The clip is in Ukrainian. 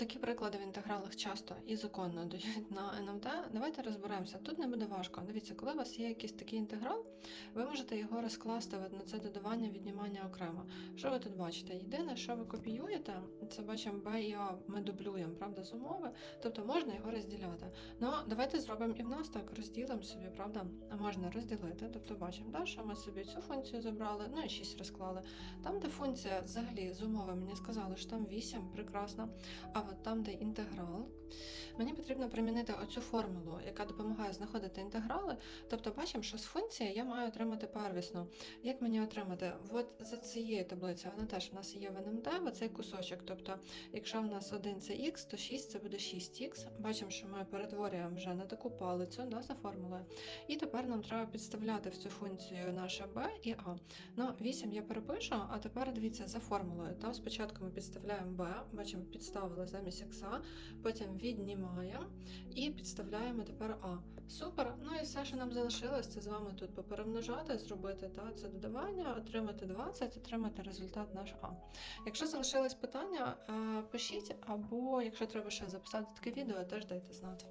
Такі приклади в інтегралах часто і законно дають на НМТ. Давайте розберемося. Тут не буде важко. Дивіться, коли у вас є якийсь такий інтеграл, ви можете його розкласти на це додавання, віднімання окремо. Що ви тут бачите? Єдине, що ви копіюєте, це бачимо Б і А, ми дублюємо, правда, з умови, тобто можна його розділяти. Ну, давайте зробимо і в нас так, розділимо собі, правда, можна розділити. Тобто бачимо, да, що ми собі цю функцію забрали, ну і 6 розклали. Там, де функція взагалі з умови мені сказали, що там 8, прекрасно. А от там, де інтеграл, мені потрібно примінити оцю формулу, яка допомагає знаходити інтеграли. Тобто, бачимо, що з функції я маю отримати первісну. Як мені отримати? От за цією таблицею, вона теж в нас є в НМД, оцей кусочок. Тобто, якщо в нас 1 це х, то 6 це буде 6х. Бачимо, що ми перетворюємо вже на таку палицю да, за формулою. І тепер нам треба підставляти в цю функцію наше b і a. Ну, 8 я перепишу, а тепер дивіться за формулою. Та спочатку ми підставляємо b, бачимо, підставили замість x, потім віднімаємо і підставляємо тепер А. Супер. Ну і все, що нам залишилось, це з вами тут поперемножати, зробити та, це додавання, отримати 20, отримати результат наш А. Якщо залишились питання, е, пишіть, або якщо треба ще записати таке відео, теж дайте знати.